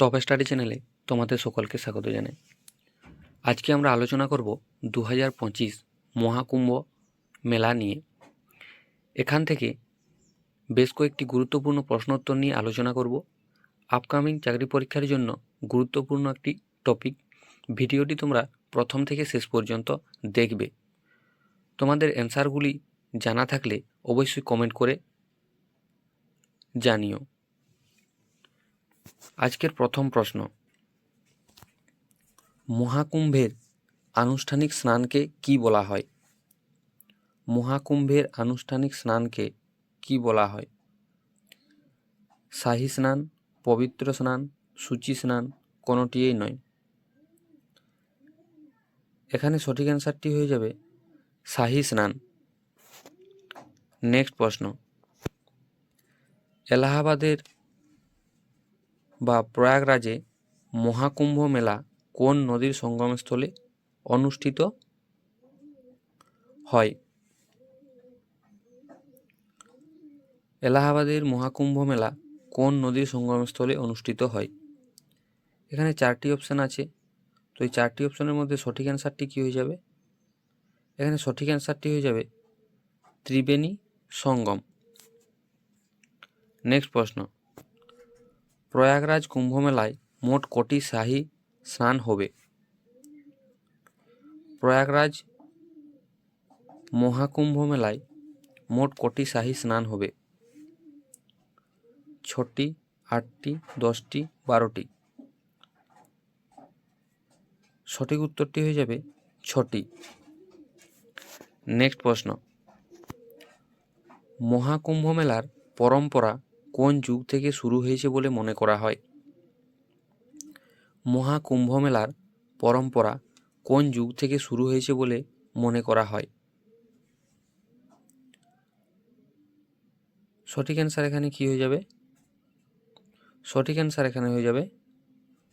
Top study চ্যানেলে তোমাদের সকলকে স্বাগত জানাই। আজকে আমরা আলোচনা করব দু হাজার পঁচিশ মহাকুম্ভ মেলা নিয়ে। এখান থেকে বেশ কয়েকটি গুরুত্বপূর্ণ প্রশ্নোত্তর নিয়ে আলোচনা করব। আপকামিং চাকরি পরীক্ষার জন্য গুরুত্বপূর্ণ একটি টপিক ভিডিওটি তোমরা প্রথম থেকে শেষ পর্যন্ত দেখবে। তোমাদের অ্যান্সারগুলি জানা থাকলে অবশ্যই কমেন্ট করে জানিও। আজকের প্রথম প্রশ্ন। মহাকুম্ভের আনুষ্ঠানিক স্নানকে কি বলা হয়? মহাকুম্ভের আনুষ্ঠানিক স্নানকে কি বলা হয়? শাহী স্নান, পবিত্র স্নান, সূচি স্নান কোনোটিই নয়। এখানে সঠিক অ্যান্সারটি হয়ে যাবে শাহী স্নান। নেক্সট প্রশ্ন। এলাহাবাদের বা প্রয়াগরাজে মহাকুম্ভ মেলা কোন নদীর সঙ্গমস্থলে অনুষ্ঠিত হয়? এলাহাবাদের মহাকুম্ভ মেলা কোন নদীর সঙ্গমস্থলে অনুষ্ঠিত হয়? এখানে চারটি অপশান আছে। তো এই চারটি অপশানের মধ্যে সঠিক অ্যান্সারটি কী হয়ে যাবে? এখানে সঠিক অ্যান্সারটি হয়ে যাবে ত্রিবেণী সঙ্গম। নেক্সট প্রশ্ন। প্রয়াগরাজ কুম্ভ মেলায় মোট কটি শাহী স্নান হবে। প্রয়াগরাজ মহাকুম্ভ মেলায় মোট কটি শাহী স্নান হবে। ছটি, আটটি, দশটি, বারোটি। সঠিক উত্তরটি হয়ে যাবে ছটি। নেক্সট প্রশ্ন। মহাকুম্ভ মেলার পরম্পরা কোন যুগ থেকে শুরু হয়েছে বলে মনে করা হয়? মহাকুম্ভ মেলার পরম্পরা কোন যুগ থেকে শুরু হয়েছে বলে মনে করা হয়? সঠিক অ্যান্সার এখানে কি হয়ে যাবে? সঠিক অ্যান্সার এখানে হয়ে যাবে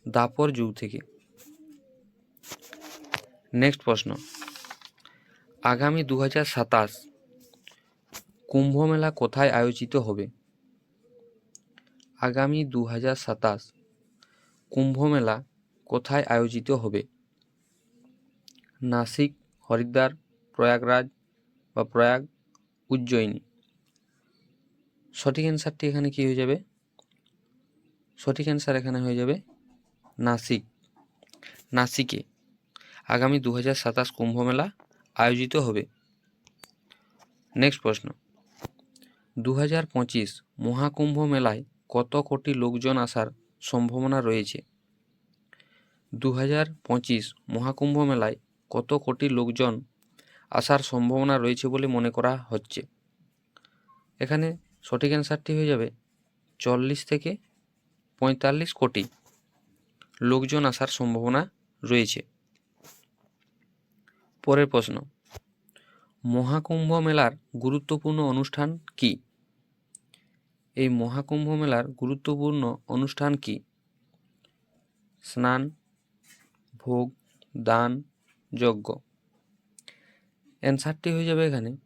দাপর যুগ থেকে। নেক্সট প্রশ্ন। আগামী দু হাজার সাতাশ কুম্ভ মেলা কোথায় আয়োজিত হবে? আগামী দু হাজার সাতাশ কুম্ভ মেলা কোথায় আয়োজিত হবে? নাসিক, হরিদ্বার, প্রয়াগরাজ বা প্রয়াগ উজ্জয়িনী। সঠিক অ্যান্সারটি এখানে কি হয়ে যাবে? সঠিক অ্যান্সার এখানে হয়ে যাবে নাসিক। নাসিকে আগামী দু হাজার সাতাশ কুম্ভ মেলা আয়োজিত হবে। নেক্সট প্রশ্ন। দু হাজার পঁচিশ মহাকুম্ভ মেলায় কত কোটি লোকজন আসার সম্ভাবনা রয়েছে? দু হাজার পঁচিশ মহাকুম্ভ মেলায় কত কোটি লোকজন আসার সম্ভাবনা রয়েছে বলে মনে করা হচ্ছে। এখানে সঠিক অ্যান্সারটি হয়ে যাবে চল্লিশ থেকে পঁয়তাল্লিশ কোটি লোকজন আসার সম্ভাবনা রয়েছে। পরের প্রশ্ন, মহাকুম্ভ মেলার গুরুত্বপূর্ণ অনুষ্ঠান কি? এই মহাকুম্ভ মেলার গুরুত্বপূর্ণ অনুষ্ঠান কি? স্নান, ভোগ, দান, যজ্ঞ। অ্যান্সারটি হয়ে যাবে এখানে,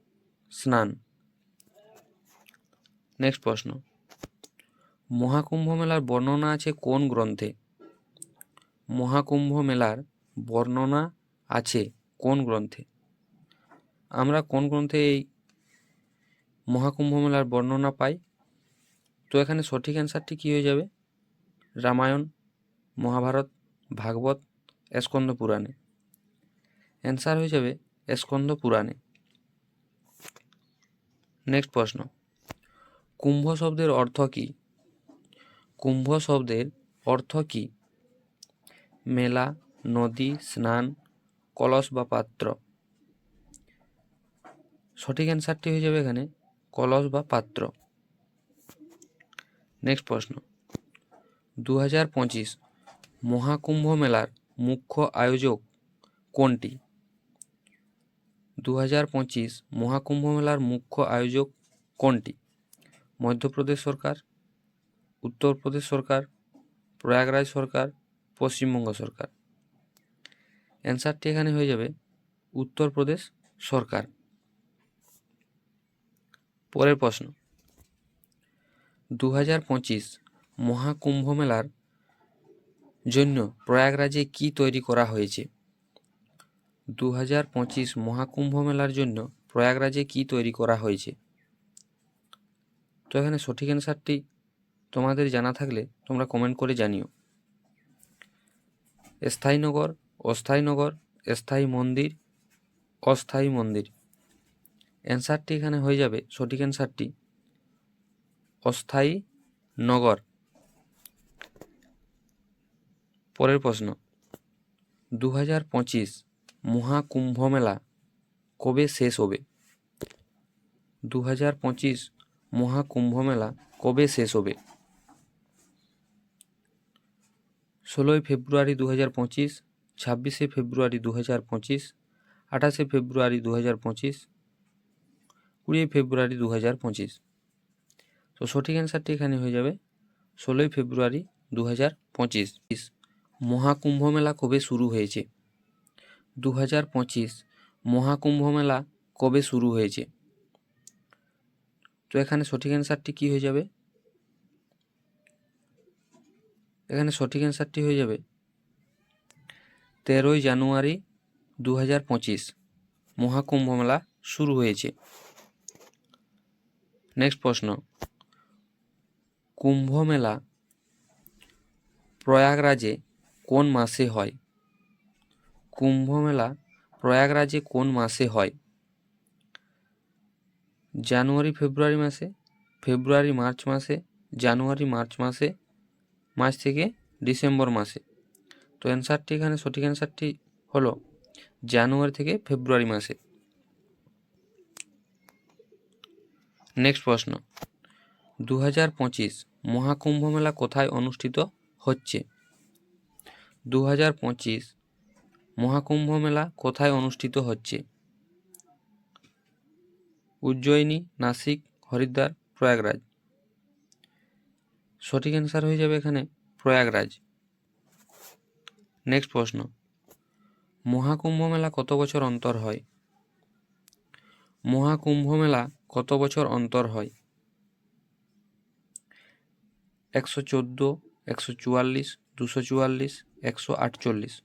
স্নান। নেক্সট প্রশ্ন। মহাকুম্ভ মেলার বর্ণনা আছে কোন গ্রন্থে? মহাকুম্ভ মেলার বর্ণনা আছে কোন গ্রন্থে? আমরা কোন গ্রন্থে এই মহাকুম্ভ মেলার বর্ণনা পাই? তো এখানে সঠিক অ্যান্সারটি কী হয়ে যাবে? রামায়ণ, মহাভারত, ভাগবত, স্কন্দ পুরাণে। অ্যান্সার হয়ে যাবে স্কন্দ পুরাণে। নেক্সট প্রশ্ন। কুম্ভ শব্দের অর্থ কী? কুম্ভ শব্দের অর্থ কী? মেলা, নদী, স্নান, কলস বা পাত্র। সঠিক অ্যান্সারটি হয়ে যাবে এখানে কলস বা পাত্র। নেক্সট প্রশ্ন। দু হাজার পঁচিশ মহাকুম্ভ মেলার মুখ্য আয়োজক কোনটি? দু হাজার পঁচিশ মহাকুম্ভ মেলার মুখ্য আয়োজক কোনটি? মধ্যপ্রদেশ সরকার, উত্তরপ্রদেশ সরকার, প্রয়াগরাজ সরকার, পশ্চিমবঙ্গ সরকার। অ্যান্সারটি এখানে হয়ে যাবে উত্তরপ্রদেশ সরকার। পরের প্রশ্ন। দু হাজার পঁচিশ মহাকুম্ভ মেলার জন্য প্রয়াগরাজে কি তৈরি করা হয়েছে? দু হাজার পঁচিশ মহাকুম্ভ মেলার জন্য প্রয়াগরাজে কি তৈরি করা হয়েছে? তো এখানে সঠিক অ্যান্সারটি তোমাদের জানা থাকলে তোমরা কমেন্ট করে জানিও। স্থায়ী নগর, অস্থায়ী নগর, স্থায়ী মন্দির, অস্থায়ী মন্দির। অ্যান্সারটি এখানে হয়ে যাবে সঠিক অ্যান্সারটি অস্থায়ী নগর? পরের প্রশ্ন। দু হাজার পঁচিশ মহাকুম্ভ মেলা কবে শেষ হবে? দু হাজার পঁচিশ মহাকুম্ভ মেলা কবে শেষ হবে? ষোলোই ফেব্রুয়ারি দু হাজার পঁচিশ, ছাব্বিশে ফেব্রুয়ারি দু হাজার পঁচিশ, আঠাশে ফেব্রুয়ারি দু হাজার পঁচিশ কুড়ি ফেব্রুয়ারি দু হাজার পঁচিশ। তো সঠিক অ্যান্সারটি এখানে হয়ে যাবে ষোলোই ফেব্রুয়ারি দু হাজার পঁচিশ। মহাকুম্ভ মেলা কবে শুরু হয়েছে? দু হাজার পঁচিশ। মহাকুম্ভ মেলা কবে শুরু হয়েছে? তো এখানে সঠিক অ্যান্সারটি কী হয়ে যাবে? এখানে সঠিক অ্যান্সারটি হয়ে যাবে তেরোই জানুয়ারি দু হাজার পঁচিশ। মহাকুম্ভ মেলা শুরু হয়েছে। নেক্সট প্রশ্ন। কুম্ভ মেলা প্রয়াগরাজে কোন মাসে হয়? কুম্ভ মেলা প্রয়াগরাজে কোন মাসে হয়? জানুয়ারি, ফেব্রুয়ারি মাসে, ফেব্রুয়ারি, মার্চ মাসে, জানুয়ারি, মার্চ মাসে, মার্চ থেকে ডিসেম্বর মাসে। তো অ্যান্সারটি এখানে সঠিক অ্যান্সারটি হলো জানুয়ারি থেকে ফেব্রুয়ারি মাসে। নেক্সট প্রশ্ন। দু হাজার পঁচিশ মহাকুম্ভ মেলা কোথায় অনুষ্ঠিত হচ্ছে? দু হাজার পঁচিশ মহাকুম্ভ মেলা কোথায় অনুষ্ঠিত হচ্ছে? উজ্জয়িনী, নাসিক, হরিদ্বার, প্রয়াগরাজ। সঠিক অ্যান্সার হয়ে যাবে এখানে প্রয়াগরাজ। নেক্সট প্রশ্ন। মহাকুম্ভ মেলা কত বছর অন্তর হয়? মহাকুম্ভ মেলা কত বছর অন্তর হয়? একশো চোদ্দ, একশো চুয়াল্লিশ, দুশো চুয়াল্লিশ, একশো আটচল্লিশ।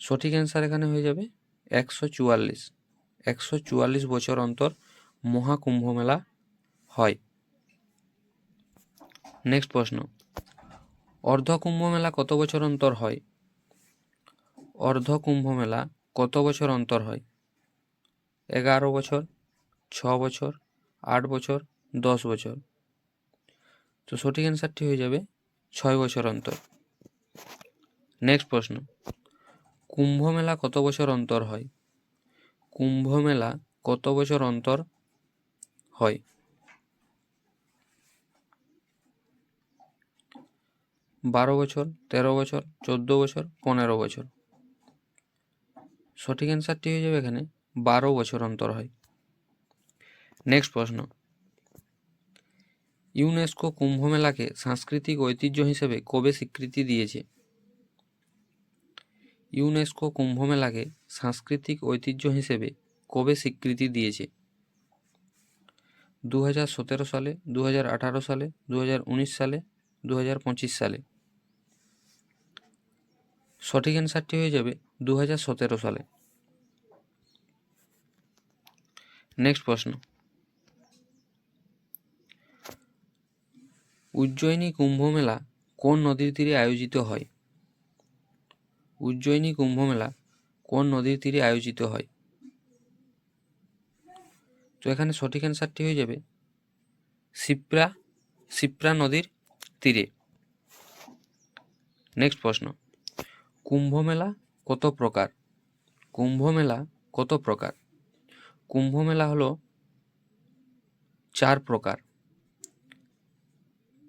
সঠিক অ্যান্সার এখানে হয়ে যাবে একশো চুয়াল্লিশ। একশো চুয়াল্লিশ বছর অন্তর মহাকুম্ভ মেলা হয়। নেক্সট প্রশ্ন। অর্ধ কুম্ভ মেলা কত বছর অন্তর হয়? অর্ধ কুম্ভ মেলা কত বছর অন্তর হয়? এগারো বছর, ছ বছর, আট বছর, দশ বছর। তো সঠিক অ্যান্সারটি হয়ে যাবে ছয় বছর অন্তর। নেক্সট প্রশ্ন। কুম্ভ মেলা কত বছর অন্তর হয়? কুম্ভ মেলা কত বছর অন্তর হয়? বারো বছর, তেরো বছর, চোদ্দ বছর, পনেরো বছর। সঠিক অ্যান্সারটি হয়ে যাবে এখানে বারো বছর অন্তর হয়। নেক্সট প্রশ্ন। ইউনেস্কো কুম্ভ মেলাকে সাংস্কৃতিক ঐতিহ্য হিসেবে কবে স্বীকৃতি দিয়েছে? ইউনেস্কো কুম্ভ মেলাকে সাংস্কৃতিক ঐতিহ্য হিসেবে কবে স্বীকৃতি দিয়েছে? দু হাজার সতেরো সালে দু হাজার আঠারো সালে দু হাজার উনিশ সালে দু হাজার পঁচিশ সালে। সঠিক অ্যান্সারটি হয়ে যাবে দু হাজার সতেরো সালে। নেক্সট প্রশ্ন। উজ্জয়িনী কুম্ভ মেলা কোন নদীর তীরে আয়োজিত হয়? উজ্জয়িনী কুম্ভ মেলা কোন নদীর তীরে আয়োজিত হয়? তো এখানে সঠিক অ্যান্সারটি হয়ে যাবে সিপ্রা সিপ্রা নদীর তীরে। নেক্সট প্রশ্ন। কুম্ভ মেলা কত প্রকার? কুম্ভ মেলা কত প্রকার? কুম্ভ মেলা হলো চার প্রকার।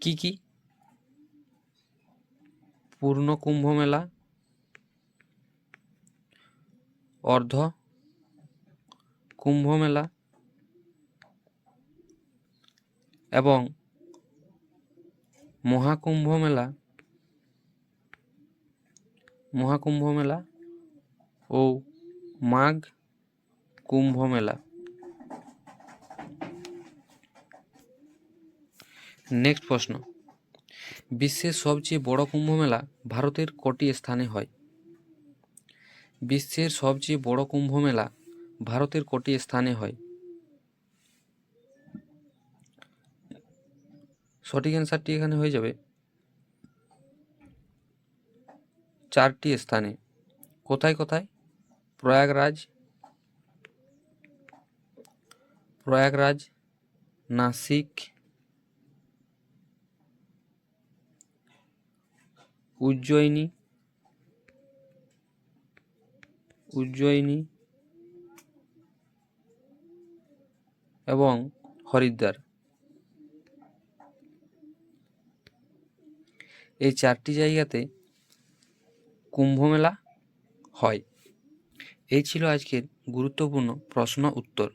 কি কি? পূর্ণ কুম্ভ মেলা, অর্ধ কুম্ভ মেলা এবং মহাকুম্ভ মেলা মহাকুম্ভ মেলা ও মাঘ কুম্ভ মেলা। নেক্সট প্রশ্ন। বিশ্বের সবচেয়ে বড় কুম্ভ মেলা ভারতের কটি স্থানে হয়? বিশ্বের সবচেয়ে বড় কুম্ভ মেলা ভারতের কটি স্থানে হয়? সঠিক অ্যান্সারটি এখানে হয়ে যাবে। চারটি স্থানে। কোথায় কোথায়? প্রয়াগরাজ প্রয়াগরাজ, নাসিক উজ্জয়িনী। উজ্জয়িনী এবং হরিদ্বার। এই চারটি জায়গাতে কুম্ভ মেলা হয়। এই ছিল আজকের গুরুত্বপূর্ণ প্রশ্ন উত্তর।